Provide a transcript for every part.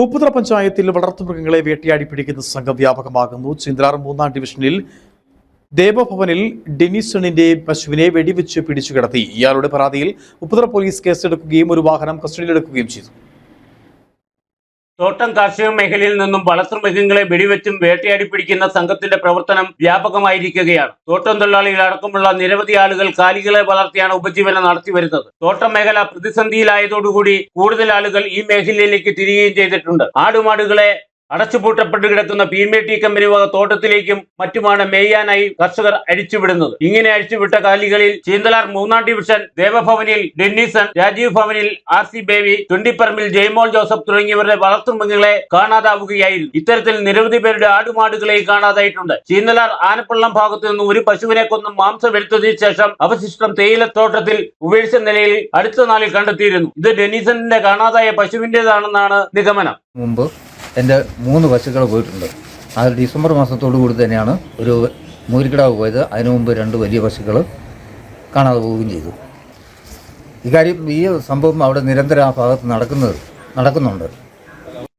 ഉപ്പുതറ പഞ്ചായത്തിൽ വളർത്തുമൃഗങ്ങളെ വേട്ടയാടി പിടിക്കുന്ന സംഘം വ്യാപകമാകുന്നു. ചിന്തലാർ മൂന്നാം ഡിവിഷനിൽ ദേവഭവനിൽ ഡെനിസണിന്റെ പശുവിനെ വെടിവെച്ച് പിടിച്ചു കിടത്തി ഇയാളുടെ പരാതിയിൽ ഉപ്പുതറ പോലീസ് കേസെടുക്കുകയും ഒരു വാഹനം കസ്റ്റഡിയിലെടുക്കുകയും ചെയ്തു. തോട്ടം കാർഷിക മേഖലയിൽ നിന്നും വളർത്തുമൃഗങ്ങളെ വെടിവെച്ചും വേട്ടയാടി പിടിക്കുന്ന സംഘത്തിന്റെ പ്രവർത്തനം വ്യാപകമായിരിക്കുകയാണ്. തോട്ടം തൊഴിലാളികൾ അടക്കമുള്ള നിരവധി ആളുകൾ കാലികളെ വളർത്തിയാണ് ഉപജീവനം നടത്തി വരുന്നത്. തോട്ടം മേഖല പ്രതിസന്ധിയിലായതോടുകൂടി കൂടുതൽ ആളുകൾ ഈ മേഖലയിലേക്ക് തിരികുകയും ചെയ്തിട്ടുണ്ട്. ആടുമാടുകളെ അടച്ചുപൂട്ടപ്പെട്ട് കിടക്കുന്ന പി എം എ കമ്പനി വക തോട്ടത്തിലേക്കും മറ്റുമാണ് മേയാനായി കർഷകർ അഴിച്ചുവിടുന്നത്. ഇങ്ങനെ അഴിച്ചുവിട്ട കാലികളിൽ ചീന്തലാർ മൂന്നാം ഡിവിഷൻ ദേവഭവനിൽ ഡെന്നീസൺ രാജീവ് ഭവനിൽ ആർ സി ബേബി ചുണ്ടിപ്പറമ്പിൽ ജയ്മോൾ ജോസഫ് തുടങ്ങിയവരുടെ വളർത്തുമൃഗങ്ങളെ കാണാതാവുകയായിരുന്നു. ഇത്തരത്തിൽ നിരവധി പേരുടെ ആടുമാടുകളെ കാണാതായിട്ടുണ്ട്. ചീന്തലാർ ആനപ്പള്ളം ഭാഗത്തു നിന്ന് ഒരു പശുവിനെ കൊന്നും മാംസം എടുത്തതിനു ശേഷം അവശിഷ്ടം തേയിലത്തോട്ടത്തിൽ ഉപേക്ഷിച്ച നിലയിൽ അടുത്ത നാളിൽ കണ്ടെത്തിയിരുന്നു. ഇത് ഡെന്നിസണിന്റെ കാണാതായ പശുവിന്റേതാണെന്നാണ് നിഗമനം. എന്റെ മൂന്ന് പശുക്കൾ പോയിട്ടുണ്ട്. അത് ഡിസംബർ മാസത്തോടു കൂടി തന്നെയാണ് ഒരു മൂരിക്കിടാവ് പോയത്. അതിനു മുമ്പ് രണ്ട് വലിയ പശുക്കൾ കാണാതെ പോവുകയും ചെയ്തു. ഇക്കാര്യം ഈ സംഭവം അവിടെ നിരന്തരം ആ ഭാഗത്ത് നടക്കുന്നത് നടക്കുന്നുണ്ട്.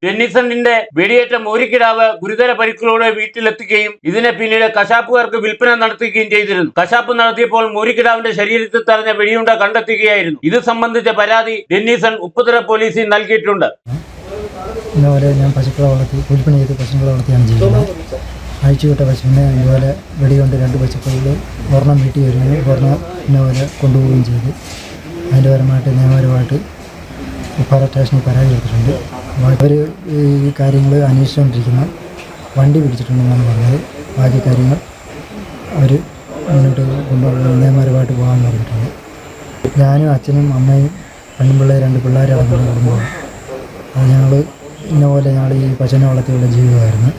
ഡെന്നിസണിന്റെ വെടിയേറ്റ മോരിക്കിടാവ് ഗുരുതര പരിക്കുകളോടെ വീട്ടിലെത്തുകയും ഇതിനെ പിന്നീട് കശാപ്പുകാർക്ക് വിൽപ്പന നടത്തുകയും ചെയ്തിരുന്നു. കശാപ്പ് നടത്തിയപ്പോൾ മോരിക്കിടാവിന്റെ ശരീരത്തിൽ തറഞ്ഞ വെടിയുണ്ട കണ്ടെത്തുകയായിരുന്നു. ഇത് സംബന്ധിച്ച പരാതി ഡെന്നിസൺ ഉപ്പുതറ പോലീസിൽ നൽകിയിട്ടുണ്ട്. ഇന്നപോലെ ഞാൻ പശുക്കളെ വളർത്തി കൂലിപ്പണി ചെയ്ത് പശുക്കളെ വളർത്തിയാണ് ചെയ്യുന്നത് അഴിച്ചുവിട്ട പശുവിനെ ഇതുപോലെ വെടികൊണ്ട് രണ്ട് പശുക്കളിൽ ഒരെണ്ണം വീട്ടിൽ വരികയും ഒരെണ്ണം ഇന്നപോലെ കൊണ്ടുപോവുകയും ചെയ്തു. അതിന്റെ പരമായിട്ട് നിയമപരമായിട്ട് ഉപ്പാറ സ്റ്റേഷനിൽ പരാതി കൊടുത്തിട്ടുണ്ട്. അവർ ഈ കാര്യങ്ങൾ അന്വേഷിച്ചുകൊണ്ടിരിക്കുന്ന. വണ്ടി പിടിച്ചിട്ടുണ്ടെന്നാണ് പറഞ്ഞത്. ബാക്കി കാര്യങ്ങൾ അവർ മുന്നോട്ട് കൊണ്ടുപോകുന്ന നിയമപരമായിട്ട് പോകാമെന്ന് പറഞ്ഞിട്ടുണ്ട്. ഞാനും അച്ഛനും അമ്മയും പെൺപിള്ളേർ രണ്ട് പിള്ളേരടങ്ങുന്ന കുടുംബമാണ്. അത് ഞങ്ങൾ ഇന്ന പോലെ ഞങ്ങൾ ഈ പശുവിനെ വളർത്തിയുള്ള ജീവിതമായിരുന്നു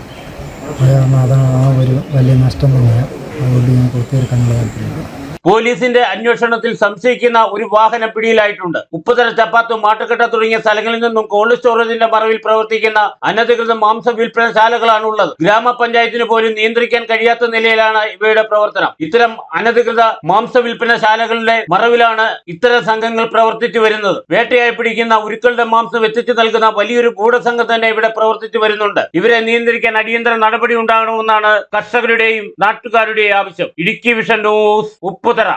അത് കാരണം അതാണ് ആ ഒരു വലിയ നഷ്ടം തന്നെയാണ് അതുകൊണ്ട് ഞങ്ങൾക്ക് ഒത്തുതീർക്കാനുള്ള താല്പര്യമുണ്ട്. പോലീസിന്റെ അന്വേഷണത്തിൽ സംശയിക്കുന്ന ഒരു വാഹനം പിടിയിലായിട്ടുണ്ട്. ഉപ്പുതര ചപ്പാത്ത് മാട്ടുകെട്ട തുടങ്ങിയ സ്ഥലങ്ങളിൽ നിന്നും കോൾഡ് സ്റ്റോറേജിന്റെ മറവിൽ പ്രവർത്തിക്കുന്ന അനധികൃത മാംസ വിൽപ്പനശാലകളാണ് ഉള്ളത് ഗ്രാമപഞ്ചായത്തിന് പോലും നിയന്ത്രിക്കാൻ കഴിയാത്ത നിലയിലാണ് ഇവയുടെ പ്രവർത്തനം. ഇത്തരം അനധികൃത മാംസ വിൽപ്പനശാലകളുടെ മറവിലാണ് ഇത്തരം സംഘങ്ങൾ പ്രവർത്തിച്ചു വരുന്നത്. വേട്ടയായി പിടിക്കുന്ന ഉരുക്കളുടെ മാംസം എത്തിച്ചു നൽകുന്ന വലിയൊരു ഗൂഢസംഘം തന്നെ ഇവിടെ പ്രവർത്തിച്ചു വരുന്നുണ്ട്. ഇവരെ നിയന്ത്രിക്കാൻ അടിയന്തര നടപടി ഉണ്ടാകണമെന്നാണ് കർഷകരുടെയും നാട്ടുകാരുടെയും ആവശ്യം. Idukki vision news Upputhara